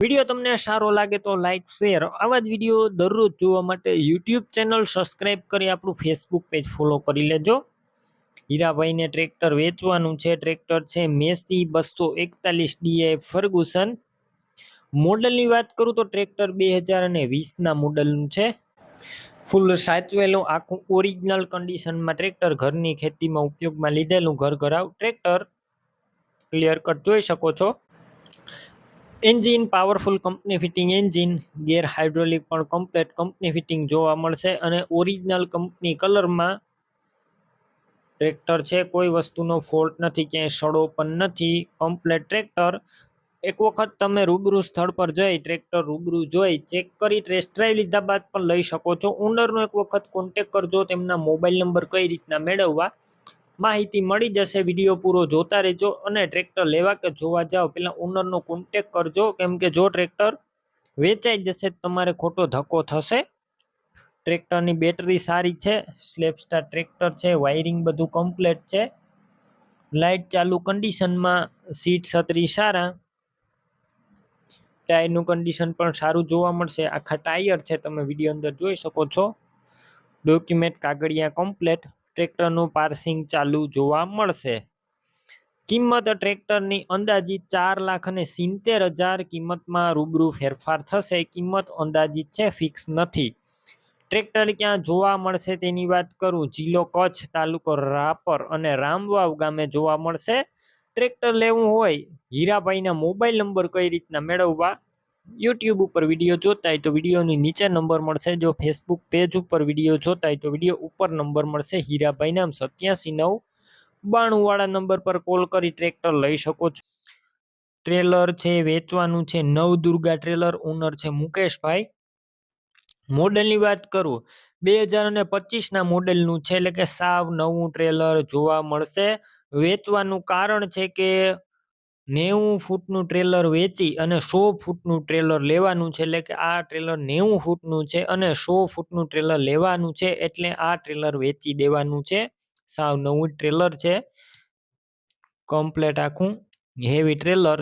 Video તમને સારો લાગે તો લાઇક શેર આવા જ વીડિયો દરરોજ જોવા માટે યુટ્યુબ ચેનલ સબસ્ક્રાઈબ કરી આપણું ફેસબુક પેજ ફોલો કરી લેજો. હીરાભાઈને ટ્રેક્ટર વેચવાનું છે. ટ્રેક્ટર છે મેસી બસો એકતાલીસ ડીએ ફર્ગુસન મોડલની વાત કરું તો ટ્રેક્ટર બે હજાર અને વીસના મોડલનું છે. ફૂલ સાચવેલું આખું ઓરિજિનલ કન્ડિશનમાં ટ્રેક્ટર ઘરની ખેતીમાં ઉપયોગમાં લીધેલું ઘર ઘરાવ. ટ્રેક્ટર ક્લિયર કટ જોઈ શકો છો. Engine powerful company fitting engine gear hydraulic પણ કમ્પ્લેટ કંપની ફિટિંગ જોવા મળશે. અને ઓરિજિનલ કંપની કલરમાં ટ્રેક્ટર છે, કોઈ વસ્તુનો ફોલ્ટ નથી, ક્યાંય સડો પણ નથી. કમ્પ્લેટ ટ્રેક્ટર એક વખત તમે રૂબરૂ સ્થળ પર જઈ ટ્રેક્ટર રૂબરૂ જોઈ ચેક કરી ટેસ્ટ ડ્રાઈવ લીધા બાદ પણ લઈ શકો છો. ઓનરનો એક વખત કોન્ટેક કરજો, તેમના મોબાઈલ નંબર કઈ રીતના મેળવવા. માહિતી મળી જશે, વીડિયો પૂરો જોતા રહેજો અને ટ્રેક્ટર લેવા કે જોવા જાઓ, પહેલાં ઓનરનો કોન્ટેક કરજો. કેમ કે જો ટ્રેક્ટર વેચાઈ જશે તમારે ખોટો ધક્કો થશે. ટ્રેક્ટરની બેટરી સારી છે સ્લેપસ્ટાર ટ્રેક્ટર છે વાયરિંગ બધું કમ્પ્લેટ છે. લાઇટ ચાલુ કન્ડિશનમાં સીટ છત્રી સારા. ટાયરનું કન્ડિશન પણ સારું જોવા મળશે. આખા ટાયર છે, તમે વીડિયો અંદર જોઈ શકો છો. ડોક્યુમેન્ટ કાગળિયા કમ્પ્લેટ ટ્રેક્ટરનું પાર્સિંગ ચાલુ જોવા મળશે. કિંમત ટ્રેક્ટરની અંદાજિત ચાર લાખ અને સિત્તેર હજાર કિંમતમાં રૂબરૂ ફેરફાર થશે. કિંમત અંદાજિત છે, ફિક્સ નથી. ટ્રેક્ટર ક્યાં જોવા મળશે તેની વાત કરું. જિલ્લો કચ્છ, તાલુકો રાપર અને રામવાવ ગામે જોવા મળશે. ટ્રેક્ટર લેવું હોય, હીરાભાઈના મોબાઈલ નંબર કઈ રીતના મેળવવા? યુટ્યુબ ઉપર વીડિયો જોતા હોય તો વિડીયોની નીચે નંબર મળશે. જો ફેસબુક પેજ ઉપર વીડિયો જોતા હોય તો વીડિયો ઉપર નંબર મળશે. હીરાભાઈ નામ સત્યાસી નવ બાણુંવાળા નંબર પર કોલ કરી ટ્રેક્ટર લઈ શકો છો. ટ્રેલર છે, વેચવાનું છે, નવ દુર્ગા ટ્રેલર ઓનર છે મુકેશભાઈ. મોડલની વાત કરું, બે હજાર અને પચીસના મોડેલનું છે, એટલે કે સાવ નવું ટ્રેલર જોવા મળશે. વેચવાનું કારણ છે કે નેવું ફૂટનું ટ્રેલર વેચી અને સો ફૂટનું ટ્રેલર લેવાનું છે. એટલે કે આ ટ્રેલર નેવું ફૂટનું છે અને સો ફૂટનું ટ્રેલર લેવાનું છે. એટલે આ ટ્રેલર વેચી દેવાનું છે. સાવ નવું ટ્રેલર છે. કમ્પ્લેટ આખું હેવી ટ્રેલર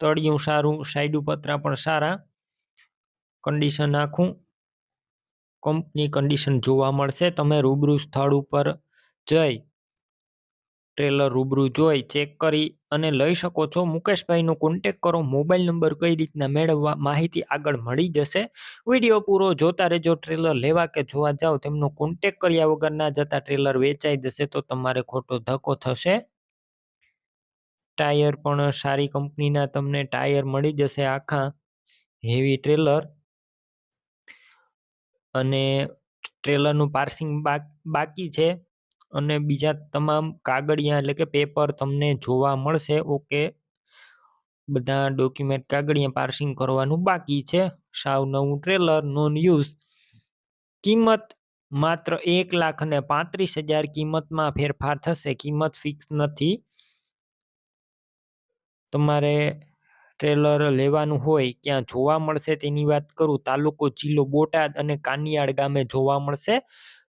તળિયું સારું સાઈડ પતરા પણ સારા. કન્ડિશન આખું કંપની કન્ડિશન જોવા મળશે. તમે રૂબરૂ સ્થળ ઉપર જઈ ટ્રેલર રૂબરૂ જોઈ ચેક કરી અને લઈ શકો છો. મુકેશભાઈનો કોન્ટેક કરો. મોબાઈલ નંબર કઈ રીતના મેળવવા માહિતી આગળ મળી જશે. વીડિયો પૂરો જોતા રહેજો. ટ્રેલર લેવા કે જોવા જાઓ તેમનો કોન્ટેક કર્યા વગર ના જતા ટ્રેલર વેચાઈ જશે તો તમારે ખોટો ધક્કો થશે. ટાયર પણ સારી કંપનીના તમને ટાયર મળી જશે આખા હેવી ટ્રેલર. અને ટ્રેલરનું પાર્સિંગ બાકી છે. અને બીજા તમામ કાગળિયા એટલે કે પેપર તમને જોવા મળશે. ઓકે બધા ડોક્યુમેન્ટ કાગળિયા પાર્સિંગ કરવાનું બાકી છે. સાવ નવું ટ્રેલર નોન યુઝ કિંમત માત્ર એક લાખ અને પાંત્રીસ હજાર કિંમતમાં ફેરફાર થશે. કિંમત ફિક્સ નથી. તમારે ટ્રેલર લેવાનું હોય, ક્યાં જોવા મળશે તેની વાત કરું. તાલુકો જિલ્લો બોટાદ અને કાનિયાળ ગામે જોવા મળશે.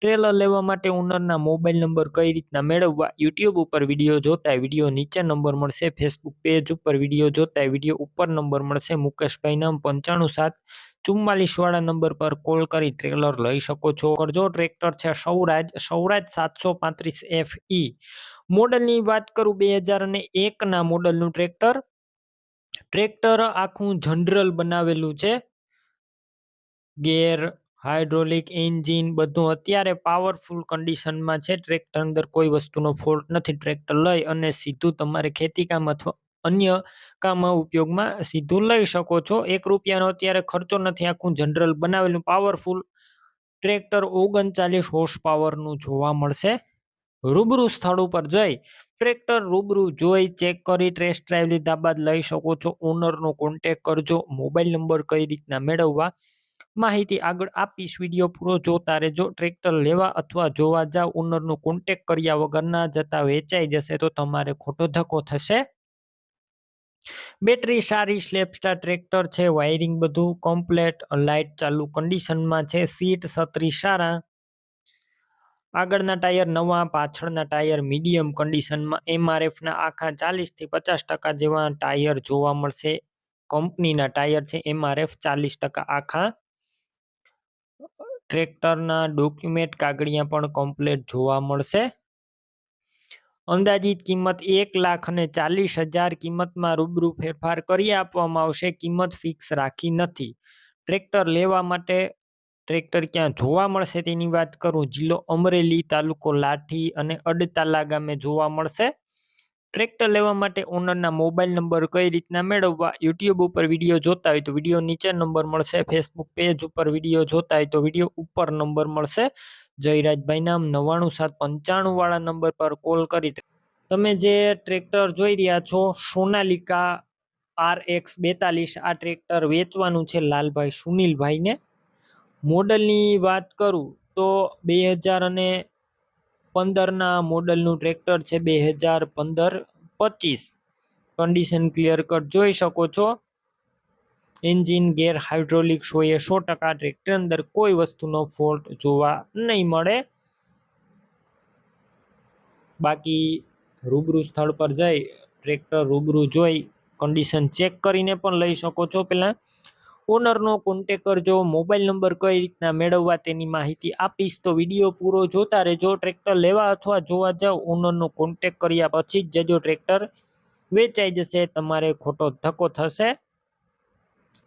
ટ્રેલર લેવા માટે ઓનરના મોબાઈલ નંબર કઈ રીતના મેળવવા? યુટ્યુબ ઉપર વીડિયો જોતા વીડિયો નીચે નંબર મળશે. ફેસબુક પેજ ઉપર વીડિયો જોતા વીડિયો ઉપર નંબર મળશે. મુકેશભાઈ નામ પંચાણું સાત ચુમ્માલીસ વાળા નંબર પર કોલ કરી ટ્રેલર લઈ શકો છો. કરજો, ટ્રેક્ટર છે સૌરાજ સૌરાજ સાતસો પાંત્રીસ એફ ઈ મોડલની વાત કરું બે હજાર અને એકના મોડલનું ટ્રેક્ટર. ટ્રેક્ટર આખું જનરલ બનાવેલું છે. ગેર હાઇડ્રોલિક એન્જિન બધું અત્યારે પાવરફુલ કન્ડિશનમાં છે. ટ્રેક્ટર અંદર કોઈ વસ્તુનો ફોલ્ટ નથી. ટ્રેક્ટર લઈ અને સીધું તમારે ખેતીકામ અથવા અન્ય કામમાં ઉપયોગમાં સીધું લઈ શકો છો. એક રૂપિયાનો અત્યારે ખર્ચો નથી. આખું જનરલ બનાવેલું પાવરફુલ ટ્રેક્ટર ઓગણચાલીસ હોર્સ પાવરનું જોવા મળશે. રૂબરૂ સ્થળ ઉપર જઈ ટ્રેક્ટર રૂબરૂ જોઈ ચેક કરી ટેસ્ટ ડ્રાઈવ લીધા બાદ લઈ શકો છો. ઓનરનો કોન્ટેક કરજો. મોબાઈલ નંબર કઈ રીતના મેળવવા માહિતી આગળ આપીશ. વીડિયો પૂરો જોતા રહેજો. ટ્રેક્ટર લેવા અથવા જોવા જાવ ઓનરનો કોન્ટેક કર્યા વગર ના જતા વેચાઈ જશે તો તમારે ખોટો ધક્કો થશે. બેટરી સારી સ્લેપસ્ટાર ટ્રેક્ટર છે. વાયરિંગ બધું કમ્પ્લેટ લાઇટ ચાલુ કન્ડિશનમાં છે. સીટ છત્રી સારા. આગળના ટાયર નવા, પાછળના ટાયર મીડિયમ કન્ડિશનમાં એમઆરએફના આખા ચાલીસથી પચાસ ટકા જેવા ટાયર જોવા મળશે. કંપનીના ટાયર છે. એમઆરએફ ચાલીસ ટકા આખા ટ્રેક્ટરના ડોક્યુમેન્ટ કાગળિયા પણ કમ્પ્લેટ જોવા મળશે. અંદાજિત કિંમત એક લાખ અને ચાલીસ હજાર કિંમતમાં રૂબરૂ ફેરફાર કરી આપવામાં આવશે. કિંમત ફિક્સ રાખી નથી. ટ્રેક્ટર લેવા માટે ટ્રેક્ટર ક્યાં જોવા મળશે તેની વાત કરું. જિલ્લો અમરેલી તાલુકો લાઠી અને અડતાલા ગામે જોવા મળશે. ટ્રેક્ટર લેવા માટે ઓનરના મોબાઈલ નંબર કઈ રીતના મેળવવા, યુટ્યુબ ઉપર વીડિયો જોતા હોય તો વીડિયો નીચે નંબર મળશે, ફેસબુક પેજ ઉપર વીડિયો જોતા હોય તો વીડિયો ઉપર નંબર મળશે. જયરાજભાઈ નામ નવ્વાણું સાત પંચાણું વાળા નંબર પર કોલ કરી તમે જે ટ્રેક્ટર જોઈ રહ્યા છો, સોનાલિકા આર એક્સ બેતાલીસ, આ ટ્રેક્ટર વેચવાનું છે લાલભાઈ સુનિલભાઈને. મોડલની વાત કરું તો બે હજાર અને પંદરના મોડલનું ટ્રેક્ટર છે બે હજાર પંદર પચીસ. કન્ડિશન ક્લિયર કટ જોઈ શકો છો. એન્જિન ગેર હાઇડ્રોલિક શોએ સો ટકા ટ્રેક્ટર અંદર કોઈ વસ્તુનો ફોલ્ટ જોવા નહીં મળે. બાકી રૂબરૂ સ્થળ પર જઈ ટ્રેક્ટર રૂબરૂ જોઈ કન્ડિશન ચેક કરીને પણ લઈ શકો છો પહેલાં. ઓનરનો કોન્ટેક કરજો મોબાઈલ નંબર કઈ રીતના મેળવવા તેની માહિતી આપીશ, તો વીડિયો પૂરો જોતા રહેજો ટ્રેક્ટર લેવા અથવા જોવા જાઓ ઓનરનો કોન્ટેક કર્યા પછી જ જજો ટ્રેક્ટર વેચાઈ જશે, તમારે ખોટો ધક્કો થશે.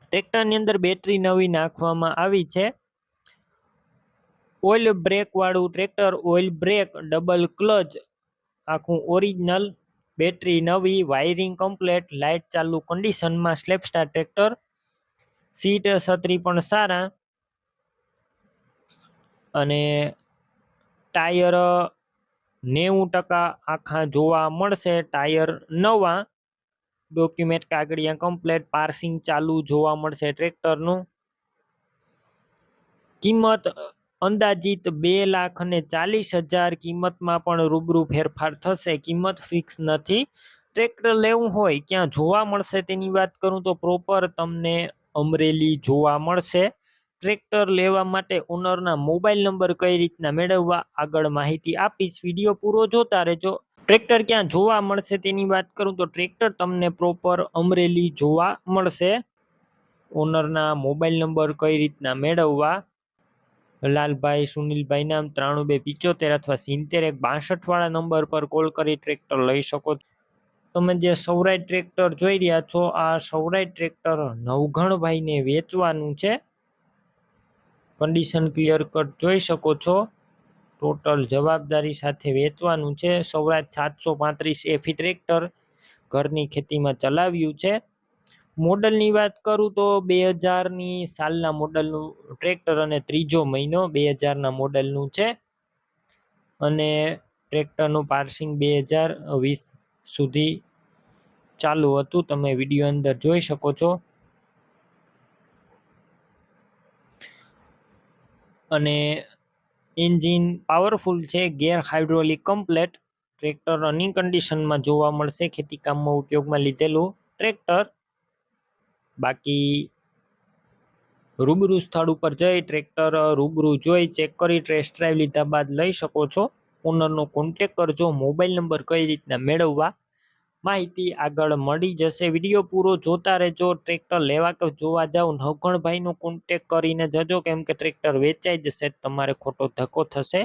ટ્રેક્ટરની અંદર બેટરી નવી નાખવામાં આવી છે. Oil બ્રેકવાળું tractor oil brake double clutch આખું ઓરિજિનલ બેટરી નવી વાયરિંગ કમ્પ્લેટ લાઇટ ચાલુ કન્ડિશનમાં સ્લેપસ્ટાર ટ્રેક્ટર સીટ છત્રી પણ સારા. અને ટાયર નેવું ટકા આખા જોવા મળશે. ટાયર નવા. ડોક્યુમેન્ટ કાગળિયા કમ્પ્લેટ. પાર્સિંગ ચાલુ જોવા મળશે ટ્રેક્ટરનું. કિંમત અંદાજિત બે લાખ અને ચાલીસ હજાર. કિંમતમાં પણ રૂબરૂ ફેરફાર થશે. કિંમત ફિક્સ નથી. ટ્રેક્ટર લેવું હોય ક્યાં જોવા મળશે તેની વાત કરું તો પ્રોપર તમને અમરેલી જોવા મળશે. ટ્રેક્ટર લેવા માટે ઓનરના મોબાઈલ નંબર કઈ રીતના મેળવવા આગળ માહિતી આપીશ. વીડિયો પૂરો જોતા રહેજો. ટ્રેક્ટર ક્યાં જોવા મળશે તેની વાત કરું તો ટ્રેક્ટર તમને પ્રોપર અમરેલી જોવા મળશે. ઓનરના મોબાઈલ નંબર કઈ રીતના મેળવવા? લાલભાઈ, સુનિલભાઈ નામ ત્રાણું બે પિચોતેર અથવા સિત્તેર એક બાસઠવાળા નંબર પર કોલ કરી ટ્રેક્ટર લઈ શકો તમે જે સૌરાય ટ્રેક્ટર જોઈ રહ્યા છો, આ સૌરાય ટ્રેક્ટર નવઘણભાઈને વેચવાનું છે. કન્ડિશન ક્લિયર કટ જોઈ શકો છો. ટોટલ જવાબદારી સાથે વેચવાનું છે. સૌરાજ સાતસો પાંત્રીસ એફી ટ્રેક્ટર ઘરની ખેતીમાં ચલાવ્યું છે. મોડલની વાત કરું તો બે હજારની સાલના મોડલનું ટ્રેક્ટર અને ત્રીજો મહિનો બે હજારના મોડલનું છે. અને ટ્રેક્ટરનું પાર્સિંગ બે હજાર વીસ સુધી ચાલુ હતું. તમે વીડિયો અંદર જોઈ શકો છો. અને એન્જિન પાવરફુલ છે. Gear hydraulic complete. Tractor running કન્ડિશનમાં જોવા મળશે. ખેતીકામમાં ઉપયોગમાં લીધેલું ટ્રેક્ટર. બાકી રૂબરૂ સ્થળ ઉપર જઈ ટ્રેક્ટર રૂબરૂ જોઈ, ચેક કરી ટેસ્ટ ડ્રાઈવ લીધા બાદ લઈ શકો છો. ઓનરનો કોન્ટેક કરજો મોબાઈલ નંબર કઈ રીતના મેળવવા માહિતી આગળ મળી જશે. વીડિયો પૂરો જોતા રહેજો ટ્રેક્ટર લેવા કે જોવા જાઓ, નવગણભાઈનો કોન્ટેક કરીને જજો, કેમ કે ટ્રેક્ટર વેચાઈ જશે, તમારે ખોટો ધક્કો થશે.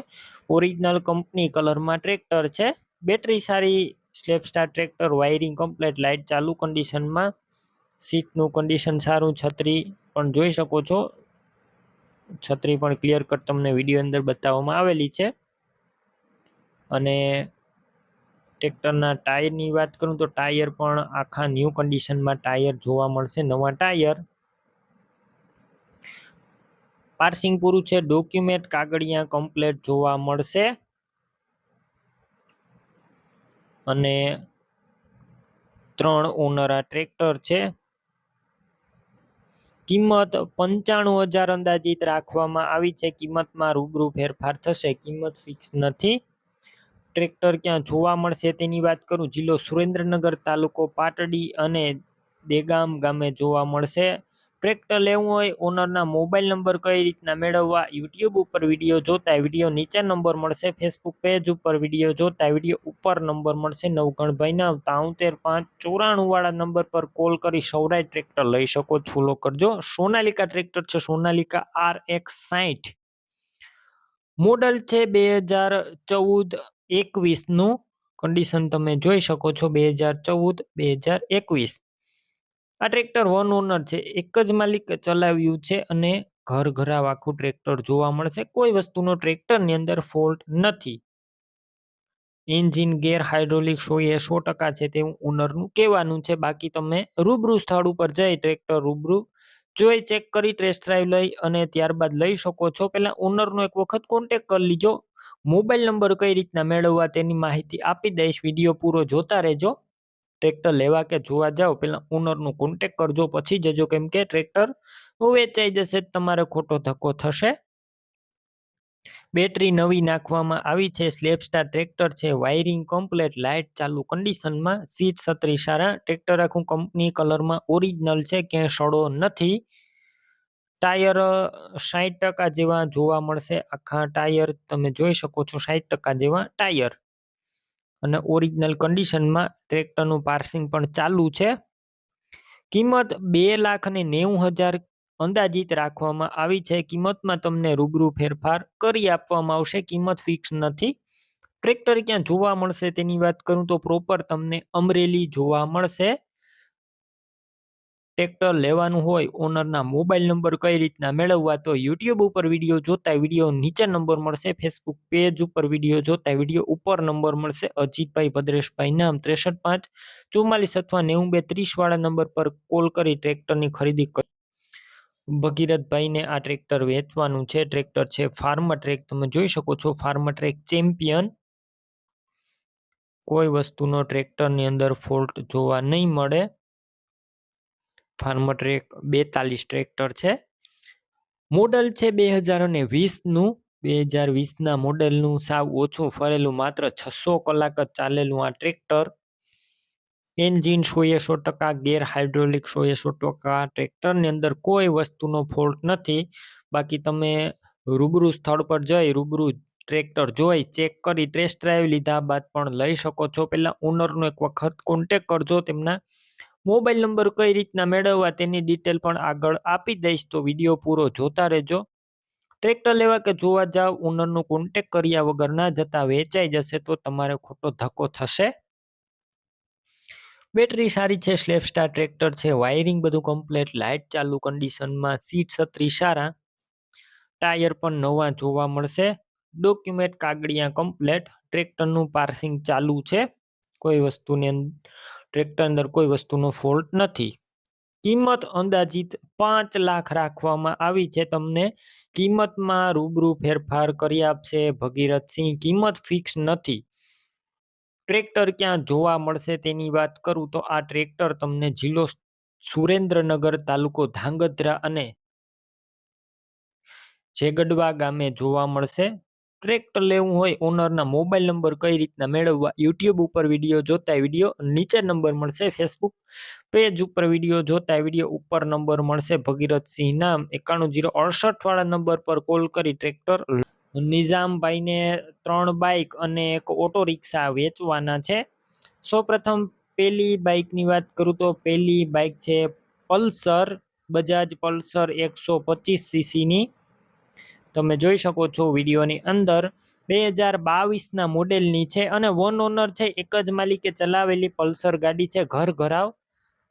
ઓરિજિનલ કંપની કલરમાં ટ્રેક્ટર છે બેટરી સારી self start tractor wiring complete light ચાલુ કન્ડિશનમાં સીટનું કન્ડિશન સારું, છત્રી પણ જોઈ શકો છો. છત્રી પણ ક્લિયર કટ તમને વીડિયો અંદર બતાવવામાં આવેલી છે. અને ટ્રેક્ટરના ટાયરની વાત કરું તો ટાયર પણ આખા ન્યૂ કન્ડિશનમાં ટાયર જોવા મળશે, નવા ટાયર. પાર્સિંગ પૂરું છે, ડોક્યુમેન્ટ કાગળિયા કમ્પ્લેટ જોવા મળશે. અને ત્રણ ઓનર આ ટ્રેક્ટર છે. કિંમત પંચાણું હજાર અંદાજિત રાખવામાં આવી છે, કિંમતમાં રૂબરૂ ફેરફાર થશે, કિંમત ફિક્સ નથી. ટ્રેક્ટર ક્યાં જોવા મળશે તેની વાત કરું. જિલ્લો સુરેન્દ્રનગર તાલુકો પાટડી અને દેગામ ગામે જોવા મળશે. ટ્રેક્ટર લેવું હોય, ઓનરના મોબાઈલ નંબર કઈ રીતના મેળવવા, યુટ્યુબ ઉપર વીડિયો જોતા વીડિયો નીચે નંબર મળશે, ફેસબુક પેજ ઉપર વીડિયો જોતા વીડિયો ઉપર નંબર મળશે. નવગણભાઈના તાઉતેર પાંચ ચોરાણુંવાળા નંબર પર કોલ કરી સૌરાય ટ્રેક્ટર લઈ શકો ફોલો કરજો. સોનાલિકા ટ્રેક્ટર છે, સોનાલિકા આર એક્સ સાઠ મોડલ છે બે હજાર ચૌદ એકવીસનું કન્ડિશન તમે જોઈ શકો છો બે હજાર ચૌદ, બે હજાર એકવીસ. આ ટ્રેક્ટર વન ઓનર છે. એક જ માલિક ચલાવ્યું છે અને ઘર ઘરાવ આખું ટ્રેક્ટર જોવા મળશે. કોઈ વસ્તુનો ટ્રેક્ટરની અંદર ફોલ્ટ નથી. એન્જિન ગેર હાઇડ્રોલિક સો એ સો ટકા છે તેવું ઓનરનું કહેવાનું છે. બાકી તમે રૂબરૂ સ્થળ ઉપર જઈ ટ્રેક્ટર રૂબરૂ જોઈ ચેક કરી ટેસ્ટ ડ્રાઈવ લઈ અને ત્યારબાદ લઈ શકો છો. પહેલાં ઓનરનો એક વખત કોન્ટેક કરી લીજો. મોબાઈલ નંબર કઈ રીતના મેળવવા તેની માહિતી આપી દઈશ. વીડિયો પૂરો જોતા રહેજો. ટ્રેક્ટર લેવા કે જોવા જાઓ પહેલાં ઓનરનો કોન્ટેક કરજો, પછી જજો. કેમ કે ટ્રેક્ટર વેચાઈ જશે, તમારે ખોટો ધક્કો થશે. બેટરી નવી નાખવામાં આવી છે. સ્લેપ સ્ટાર ટ્રેક્ટર છે. વાયરિંગ કમ્પ્લેટ, લાઇટ ચાલુ કન્ડિશનમાં સીટ છત્રી સારા. ટ્રેક્ટર આખું કંપની કલરમાં ઓરિજિનલ છે, ક્યાંય સડો નથી. ટાયર સાઠ ટકા જેવા જોવા મળશે. આખા ટાયર તમે જોઈ શકો છો સાઠ ટકા જેવા ટાયર. અને ઓરિજિનલ કન્ડિશનમાં ટ્રેક્ટરનું પાર્સિંગ પણ ચાલુ છે. કિંમત બે લાખ ને નેવું હજાર અંદાજિત રાખવામાં આવી છે. કિંમતમાં તમને રૂબરૂ ફેરફાર કરી આપવામાં આવશે. કિંમત ફિક્સ નથી. ટ્રેક્ટર ક્યાં જોવા મળશે તેની વાત કરું તો પ્રોપર તમને અમરેલી જોવા મળશે. ટ્રેક્ટર લેવાનું હોય ઓનરના મોબાઈલ નંબર કઈ રીતના મેળવવા, તો યુટ્યુબ ઉપર વીડિયો જોતા વીડિયો નીચે નંબર મળશે ફેસબુક પેજ ઉપર વીડિયો જોતા વીડિયો ઉપર નંબર મળશે, અજીતભાઈ ભદ્રેશભાઈ નામ ત્રેસઠ પાંચ, ચુમ્માલીસ અથવા નેવું બે ત્રીસ વાળા નંબર પર કોલ કરી ટ્રેક્ટરની ખરીદી કરી. ભગીરથભાઈને આ ટ્રેક્ટર વેચવાનું છે ટ્રેક્ટર છે ફાર્મ ટ્રેક તમે જોઈ શકો છો ફાર્મ ટ્રેક ચેમ્પિયન કોઈ વસ્તુનો ટ્રેક્ટરની અંદર ફોલ્ટ જોવા નહીં મળે. ફાર્મર ટ્રેક બેતાલીસ ટ્રેક્ટર છે. મોડલ છે બે હજાર અને વીસનું બે હજાર વીસના મોડેલનું સાવ ઓછું ફરેલું માત્ર છસો કલાક જ ચાલેલું આ ટ્રેક્ટર. એન્જિન સો એ સો ટકા, ગેર હાઇડ્રોલિક સો એ સો ટકા. ટ્રેક્ટરની અંદર કોઈ વસ્તુનો ફોલ્ટ નથી. બાકી તમે રૂબરૂ સ્થળ પર જઈ, રૂબરૂ ટ્રેક્ટર જોઈ, ચેક કરી, ટેસ્ટ ડ્રાઈવ લીધા બાદ પણ લઈ શકો છો. પહેલાં ઓનરનો એક વખત કોન્ટેક કરજો તેમના. મોબાઈલ નંબર કઈ રીતના મેળવવા તેની ડિટેલ પણ આગળ આપી દઈશ. તો વીડિયો પૂરો જોતા રહેજો. ટ્રેક્ટર લેવા કે જોવા જાવ ઓનરનો કોન્ટેક કર્યા વગર ના જતા વેચાઈ જશે તો તમારે ખોટો ધક્કો થશે. બેટરી સારી છે સ્લેપ સ્ટાર ટ્રેક્ટર છે વાયરિંગ બધું કમ્પ્લેટ લાઇટ ચાલુ કન્ડિશનમાં સીટ છત્રી સારા. ટાયર પણ નવા જોવા મળશે. ડોક્યુમેન્ટ કાગળિયા કમ્પ્લેટ ટ્રેક્ટરનું પાર્સિંગ ચાલુ છે. કોઈ વસ્તુની ટ્રેક્ટર અંદર કોઈ વસ્તુનો ફોલ્ટ નથી. કિંમત અંદાજિત પાંચ લાખ રાખવામાં આવી છે. તમને કિંમતમાં રૂબરૂ ફેરફાર કરી આપશે ભગીરથસિંહ. કિંમત ફિક્સ નથી. ટ્રેક્ટર ક્યાં જોવા મળશે તેની વાત કરું તો આ ટ્રેક્ટર તમને જિલ્લો સુરેન્દ્રનગર તાલુકો ધાંગધ્રા અને જેગડવા ગામે જોવા મળશે. ટ્રેક્ટર લેવું હોય ઓનરના મોબાઈલ નંબર કઈ રીતના મેળવવા યુટ્યુબ ઉપર વીડિયો જોતા વીડિયો નીચે નંબર મળશે ફેસબુક પેજ ઉપર વીડિયો જોતા વીડિયો ઉપર નંબર મળશે ભગીરથસિંહના એકાણું જીરો અડસઠ વાળા નંબર પર કોલ કરી ટ્રેક્ટર નિઝામભાઈને ત્રણ બાઇક અને એક ઓટો રિક્ષા વેચવાના છે. સૌપ્રથમ પહેલી બાઇકની વાત કરું તો પહેલી બાઇક છે પલ્સર, બજાજ પલ્સર એકસો પચીસ સીસીની તમે જોઈ શકો છો વિડીયોની અંદર. બે હજાર બાવીસના મોડેલની છે અને વન ઓનર છે, એક જ માલિકે ચલાવેલી પલ્સર ગાડી છે, ઘર ઘરાવ.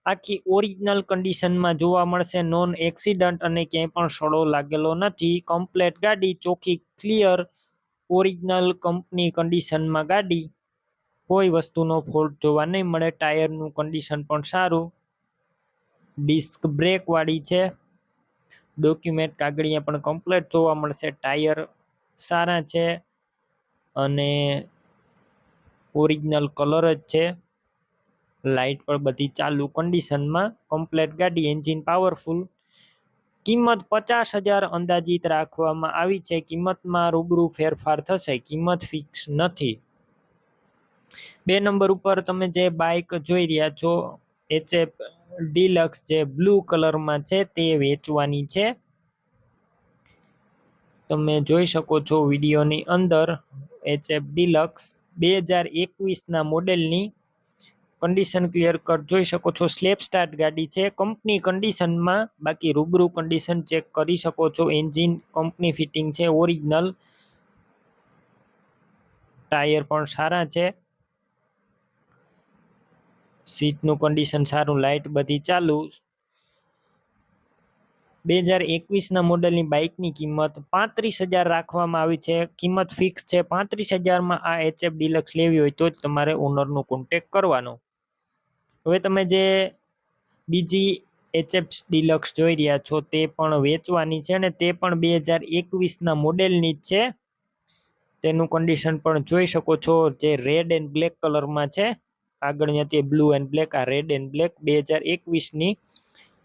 આખી ઓરિજિનલ કન્ડિશનમાં જોવા મળશે, નોન એક્સિડન્ટ અને ક્યાંય પણ સડો લાગેલો નથી. કમ્પ્લેટ ગાડી, ચોખ્ખી, ક્લિયર, ઓરિજિનલ કંપની કન્ડિશનમાં ગાડી. કોઈ વસ્તુનો ફોલ્ટ જોવા નહીં મળે, ટાયરનું કન્ડિશન પણ સારું. ડિસ્ક બ્રેકવાળી છે. ડોક્યુમેન્ટ કાગળિયા પણ કમ્પ્લેટ જોવા મળશે. ટાયર સારા છે અને ઓરિજિનલ કલર જ છે. લાઇટ પણ બધી ચાલુ કન્ડિશનમાં કમ્પ્લેટ ગાડી એન્જિન પાવરફુલ કિંમત પચાસ હજાર અંદાજિત રાખવામાં આવી છે. કિંમતમાં રૂબરૂ ફેરફાર થશે. કિંમત ફિક્સ નથી. બે નંબર ઉપર તમે જે બાઇક જોઈ રહ્યા છો એચએફ ડિલક્સ જે બ્લુ કલરમાં છે તે વેચવાની છે. તમે જોઈ શકો છો વિડીયોની અંદર એચએફ ડિલક્સ બે હજાર એકવીસના મોડેલની કન્ડિશન ક્લિયર કટ જોઈ શકો છો સ્લેપ સ્ટાર્ટ ગાડી છે. કંપની કન્ડિશનમાં બાકી રૂબરૂ કન્ડિશન ચેક કરી શકો છો. એન્જિન, કંપની ફિટિંગ છે, ઓરિજિનલ ટાયર પણ સારા છે. સીટનું કન્ડિશન સારું લાઇટ બધી ચાલુ. બે હજાર એકવીસના મોડલની બાઇકની કિંમત પાંત્રીસ હજાર રાખવામાં આવી છે. કિંમત ફિક્સ છે. પાંત્રીસ હજારમાં આ એચએફ ડિલક્સ લેવી હોય તો જ તમારે ઓનરનો કોન્ટેક કરવાનો. હવે તમે જે બીજી એચએફ ડિલક્સ જોઈ રહ્યા છો તે પણ વેચવાની છે અને તે પણ બે હજાર એકવીસના મોડેલની જ છે. તેનું કન્ડિશન પણ જોઈ શકો છો જે રેડ એન્ડ બ્લેક કલરમાં છે. આગળની હતી બ્લુ એન્ડ બ્લેક આ રેડ એન્ડ બ્લેક બે હજાર એકવીસની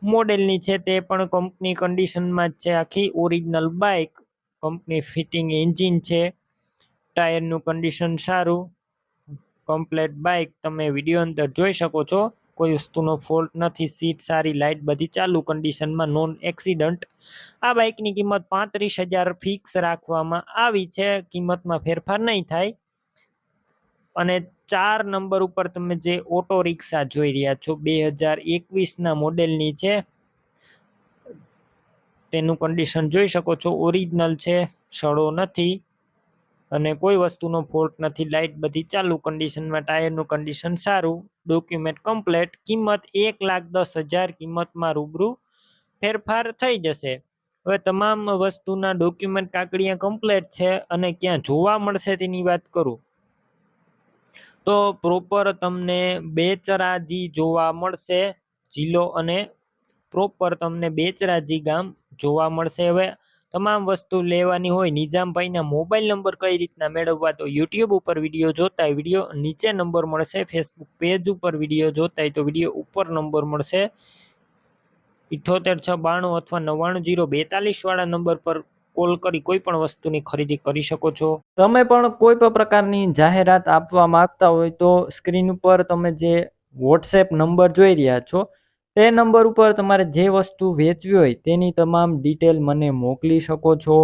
મોડેલની છે તે પણ કંપની કન્ડિશનમાં જ છે. આખી original bike company fitting engine છે. ટાયરનું કન્ડિશન સારું. કમ્પ્લેટ બાઇક તમે વીડિયો અંદર જોઈ શકો છો. કોઈ વસ્તુનો ફોલ્ટ નથી. સીટ સારી લાઇટ બધી ચાલુ કન્ડિશનમાં નોન એક્સિડન્ટ આ બાઇકની કિંમત પાંત્રીસ હજાર ફિક્સ રાખવામાં આવી છે. કિંમતમાં ફેરફાર નહીં થાય. અને ચાર નંબર ઉપર તમે જે ઓટો રિક્ષા જોઈ રહ્યા છો, બે હજાર એકવીસના મોડેલની છે. તેનું કન્ડિશન જોઈ શકો છો ઓરિજિનલ છે સડો નથી અને કોઈ વસ્તુનો ફોલ્ટ નથી લાઇટ બધી ચાલુ કન્ડિશનમાં ટાયરનું કન્ડિશન સારું ડોક્યુમેન્ટ કમ્પ્લેટ કિંમત એક લાખ દસ હજાર કિંમતમાં રૂબરૂ ફેરફાર થઈ જશે. હવે તમામ વસ્તુના ડોક્યુમેન્ટ કાકડિયા કમ્પ્લેટ છે અને ક્યાં જોવા મળશે તેની વાત કરું. તો પ્રોપર તમને બેચરાજી જોવા મળશે, જિલ્લો અને પ્રોપર તમને બેચરાજી ગામ જોવા મળશે. હવે તમામ વસ્તુ લેવાની હોય નિજામભાઈના મોબાઈલ નંબર કઈ રીતના મેળવવા, તો યુટ્યુબ ઉપર વીડિયો જોતા વીડિયો નીચે નંબર મળશે, ફેસબુક પેજ ઉપર વીડિયો જોતા તો વીડિયો ઉપર નંબર મળશે. ઇઠોતેર છ બાણું અથવા નવ્વાણું જીરો બેતાલીસ વાળા નંબર પર કોલ કરી કોઈ પણ વસ્તુની ખરીદી કરી શકો છો. તમે પણ કોઈ પણ પ્રકારની જાહેરાત આપવા માંગતા હોય તો સ્ક્રીન ઉપર તમે જે વોટ્સએપ નંબર જોઈ રહ્યા છો, તે નંબર ઉપર તમારે જે વસ્તુ વેચવી હોય તેની તમામ ડિટેલ મને મોકલી શકો છો.